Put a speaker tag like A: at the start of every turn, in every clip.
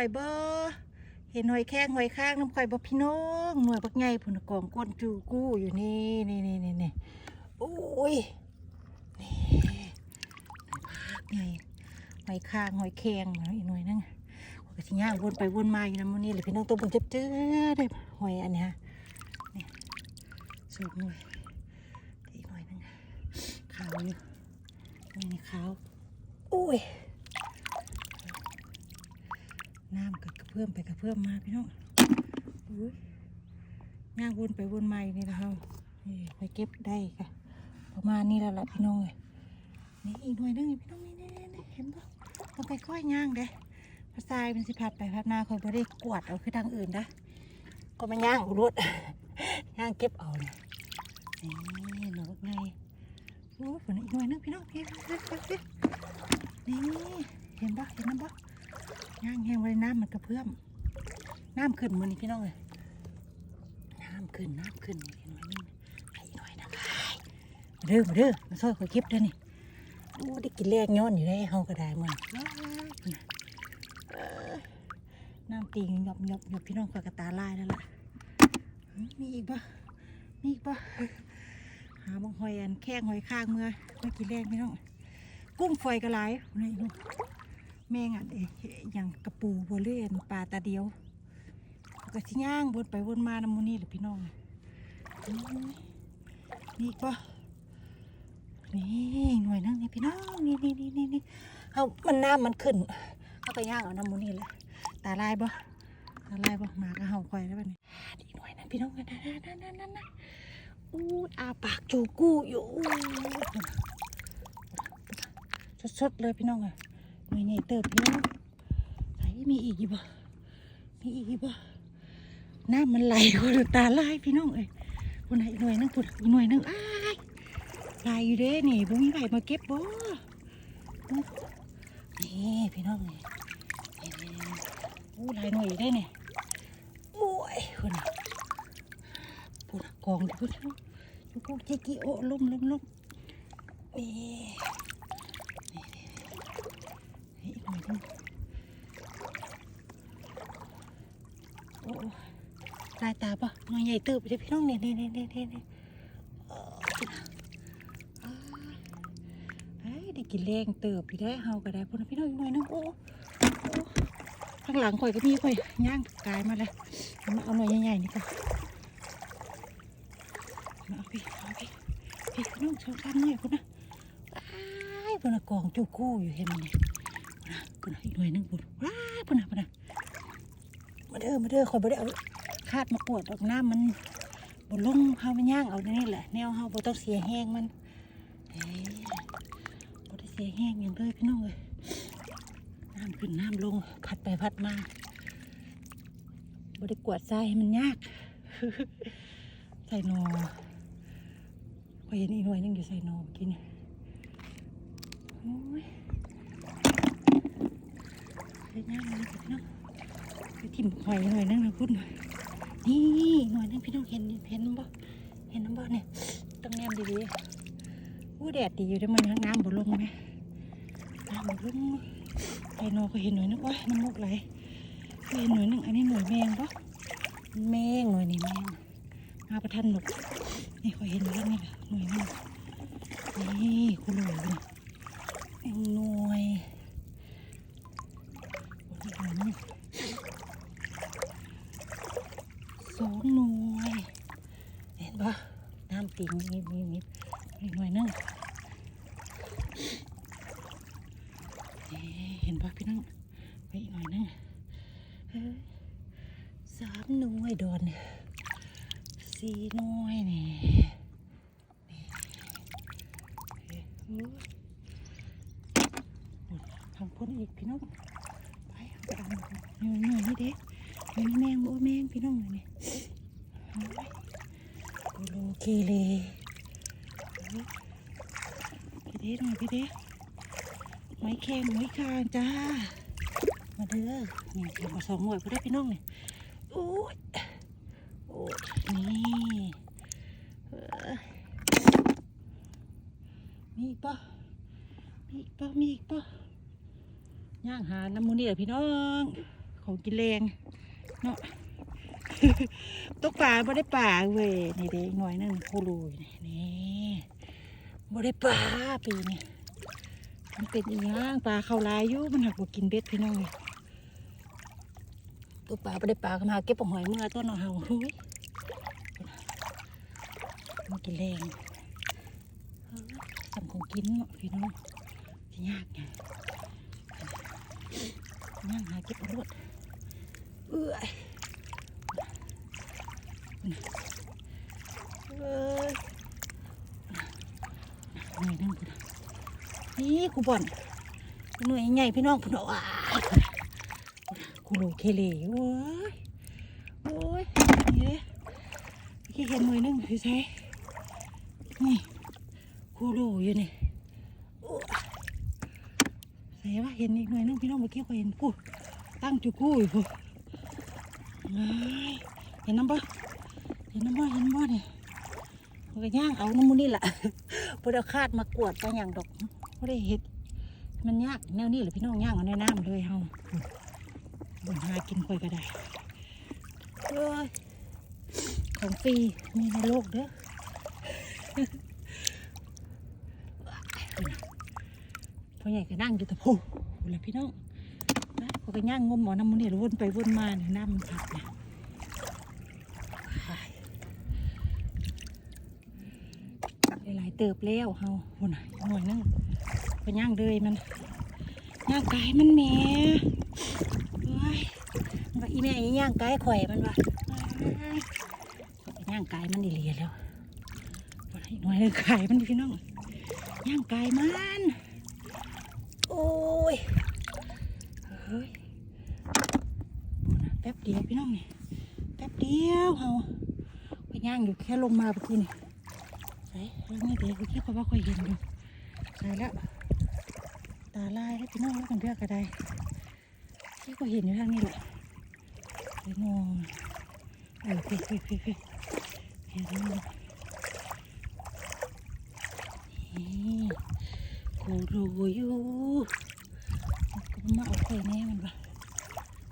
A: อยเบอเห็นหอยแข้งหอยข้างน้ำข่อยบ่พี่น้องหน่วยบักใหญ่พุ่นกองก้นจูกู้อยู่นี่นี่นี่นี่นี่โอ้ยนี่บักใหญ่หอยข้างหอยแข้งอีหน่วยนึงข้อยก็สิย่างวนไปวนมาอยู่นำมื้อนี้เลยพี่น้องตัวบิ่งเจ็บเจ้อได้หอยอันนี้ยนี่สองหน่วยอีกหน่วยนึงขาวอยู่นี่ขาวโอ้ย น้ำก็กระเพื่อมไปกระเพื่อมมาพี่น้องอุ้ยย่างวนไปวนมาอยู่นี่นะเฮาไปเก็บได้ค่ะ ประมาณนี้แล้วล่ะพี่น้องเลยนี่อีกหน่วยหนึงพี่น้องนี่นี่นี่เห็นปะต้องไปค่อยย่างเด้พระทรายมันสิพัดไปพัดมาคอยบ่ได้กวดเอาคือทางอื่นนะก็มาย่างอุรดย่างเก็บเอาเนี่ยนี่หนูไงโอ้ฝนอีกหน่วยหนึงพี่น้องพี่พี่พี่พี่นี่เห็นปะเห็นน้ำปะ ย่างแห้งไว้น้ำมันกระเพื่อมน้ำขึ้นมือนี่พี่น้องเลยน้ำขึ้นน้ำขึ้นนี่พี่น้อยนี่ให้หน่อยนะคะมาเด้อมาเด้อมาซอยขอยเก็บเด้อนี่โอ้ได้กินแรกย้อนอยู่ได้เฮาก็ได้มันว้ายเอ้ยน้ำตีงหยบหยบหยบพี่น้องขอกระตาลายแล้วล่ะมีอีกปะมีอีกปะหาบางหอยอันแข้งหอยข้างเมื่อไม่กินแรกพี่น้องกุ้งฝอยกระไรนี่ แม่งอะเอ๊ะอย่างกระปูบัวเล่นปลาตาเดียวก็สิย่างวนไปวนมานำมูนี่แหละพี่น้องนี่กปะนี่หน่วยนึงนี่พี่น้องนี่นี่นี่นี่นี่เอามันน้ำมันขึ้นเอาไปย่างเอาน้ำมูนี่แหละตาลายบ่ตาลายบ่หมาก็เห่าควายแล้วบัดนี้นี่หน่วยนั้นพี่น้องนั่นนั่นนั่นนั่นนั่นอู้อาปากจูกู้อยู่สดๆเลยพี่น้องอะ ไม่ไงเติบพี่น้องไหนมีอีกอีกบ่มีอีกอีกบ่น้ำมันไหลคนตาลายพี่น้องเอ้ยคนไหนหน่วยนึงคนหน่วยนึงอ้ายลายอยู่เด้นี่บ่มีใครมาเก็บบ่นี่พี่น้องนี่อู้ลายหน่วยได้เนี่ยโอ้ยคนน่ะพูดกองอยู่พูดเนาะอยู่พวกเจ๊กี้โอ้ล้มล้มล้มนี่นี่อีกหน่อยหนึงโอ้ ลายตาปะหน่อยใหญ่เติบไปเลยพี่น้องนี่นี่นี่นี่นี่นี่เอออ้ายเอ้ยได้กินแรงเติบพี่ได้เฮาก็ได้พุ่นพี่น้องอีกหน่อยนึงโอ้ข้างหลังข่อยก็มีข่อยย่างกายมาเลยมาเอาหน่อยใหญ่ๆนี่ก่อนมาเอาพี่เอาพี่พี่น้องชอบทำหน่อยพุ่นนะอ้ายพุ่นนะกองจูกู้อยู่เห็นมันเนี่ยปุ่นอีกหน่วยนึงปุ่นว้าปุ่นนะปุ่นนะมาเด้อมาเด้อคอยบ่ได้เอา คาดมากวดออกน้ำมันบนลงเฮามันย่างเอานี่แหละแนวเฮาบ่ต้องเสียแห้งมันเอ้ยบ่ได้เสียแห้งอย่างเลยพี่น้องเอ้ยน้ำขึ้นน้ำลงพัดไปพัดมาบ่ได้กวดทรายให้มันยากใส่หนอพอยเห็นอีหน่วยนึงอยู่ใส่หนอเมื่อกินนี่โอ้ยไปย่างเลยพี่น้องไปทิ่มหอยหน่อยนึงนะพุ่น นี่หน่อยนึงพี่น้องเห็นเห็นน้ำบ่เห็นน้ำบ่เนี่ยต้องแนมดีๆอู้แดดดีอยู่ได้มันน้ำบ่ลงไหมน้ำบ่ลงไอ้นอก็เห็นหน่อยนึงโอ้ยน้ำมูกไหลเห็นหน่อยนึงอันนี้หน่วยแมงปะแมงหน่วยนี่แมงมาประทันหนุกนี่คอยเห็นอยู่แล้วนี่แหละหน่วยนึงนี่คุณหน่วยเลยแมงหน่วย สองหน่วย เห็นปะน้ำปิงมีมีมีอีกหน่วยหนึงเอ๊ะเห็นปะพี่น้องไปอีกหน่อยหนึงเอ้ยสามหน่วยโดนเนี่ยสี่หน่วยนี่นี่เอ๊ะโอ้ย ทางพ้นอีกพี่น้องไปเอาไปเอาหน่อยหน่อยนี่เด็กมีแมงโอ้แมงพี่น้องเลยเนี่ยโกโลเคเลพี่เด็กหน่อยพี่เด็กไม้แข็งไม้คางจ้ามาเด้อนี่เดี๋ยวมาสองหน่วยพอได้พี่น้องเนี่ยโอ้ยโอ้ยนี่มีอีกปะมีอีกปะมีอีกปะ ย่างหาน้ำมูนี่แหละพี่น้อง ของกินแรงเนาะตกปลาบ่ได้ปลาเว้ยนี่เด็กหน่อยนึงโคลูยนี่นี่บ่ได้ปลาปีนี้มันเป็นอีหยังปลาเข้าลายอยู่มันหักบ่กินเบ็ดพี่น้องตัวปลาบ่ได้ปลาก็มาเก็บปลาหอยเมื่อต้นเอาเฮาเฮ้ยมันกินแรงเออสำของกินเนาะพี่น้องจะยากไง ย่างหาเก็บเอารวดเอื้อยเอ้ยหน่วยหนึงพุ่นน่ะนี่กูบ่อนหน่วยใหญ่พี่น้องพุ่นเอาอะกูโลเคเลโอ้ยโอ้ยนี่เลยเมื่อกี้เห็นหน่วยหนึงพี่ใช่นี่กูโลอยู่นี่โอ้ยใส่ ว่าเห็นอีกหน่วยนึงพี่น้องเมื่อกี้ก็เห็นกูตั้งจุกูอยู่พุ่นเอ้ยเห็นน้ำบ่เห็นน้ำบ่เห็นบ่นี่มันก็ย่างเอาน้ำมูนี่แหละพอเอาคาดมากวดไปอย่างดอกไม่ได้เห็ดมันยากแนวนี้หรือพี่น้องย่างเอาในน้ำเลยเฮาบนหากินค่อยก็ได้เอยของฟรีมีในโลกเด้อ พ่อใหญ่ก็นั่งอยู่แต่พูพูแหละพี่น้องนะเขาก็ย่างงมหมอน้ำมันนี่วนไปวนมาเนี่ยน้ำมันขัดเนี่ยหลายๆเติบแล้วเฮาหุ่นน่ะหน่วยนึงไปย่างเลยมันย่างกายมันแหม่เฮ้ยมันว่าอีแม่อีย่างไกายข่อยมันว่ายไปย่างไกายมันอีเลียแล้วบ่ได้หน่วยนึงกายมันพี่น้องย่างไกายมัน โอ้ยเฮ้ยแป๊บเดียวพี่น้องนี่แป๊บเดียวเฮาไปย่างอยู่แค่ลงมาเมื่อกี้นี่ใส่แล้วนี่เดี๋ยวเมื่อกี้เขาว่าคอยเห็นอยู่ใส่แล้วตาลายแล้พี่น้องแล้วกันเพื่อกระไดที่ก็เห็นอยู่ทางนี้แหละไปมองเออพี่พี่พี่พี่เห็นแล้วนี่กู รู้อยู่ก็มาเอาไฟแน่มันวะ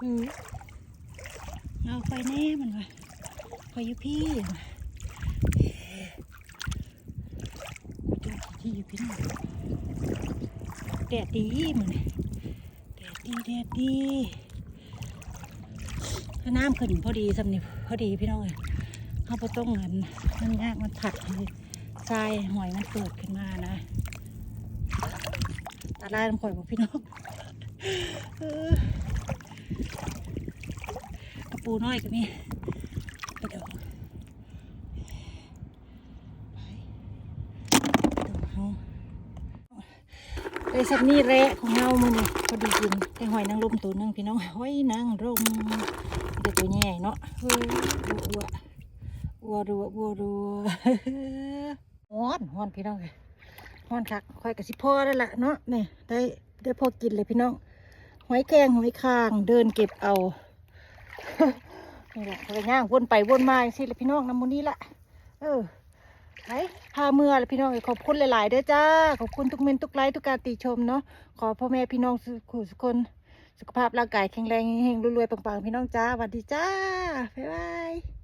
A: อือเอาไฟแน่มันวะไฟอยู่พี่กูจอที่อยู่พี่น้องแดดดีเหมือนแดดดีแดดดีถ้าน้ำขึ้นพอดีสำนี่พอดีพี่น้องเลยเขาไปต้องเงินมันยากมันผัดทรายหอยมันเกิดขึ้นมานะ ตาลายน้ำข่อยบอกพี่น้องกระปูน้อยก็มีไปเดี๋ยวไปดองเฮาไปสักนี่แระของเฮามือนี่พอดีกินได้หอยนางรมตัวนึงพี่น้องหอยนางรมเด็กตัวใหญ่เนาะเฮ้ยอัวอัวอัวรัวอัวรัวฮ้อนฮ้อนพี่น้องเลย ฮ้อนคักค่อยกับสิพ่อได้ละเนาะนี่ได้ได้พอกินเลยพี่น้องหอยแครงหอยคางเดินเก็บเอานี่แหละไปย่างวนไปวนมาสิละพี่น้องน้ำมูนี่ละเออไปพาเมื่อละพี่น้องขอบคุณหลายๆเด้อจ้าขอบคุณทุกเมนทุกไลค์ทุกการติชมเนาะขอพ่อแม่พี่น้องสุขสุขคนสุขภาพร่างกายแข็งแรงเฮงรวยๆปังๆพี่น้องจ้าสวัสดีจ้าบ๊ายบาย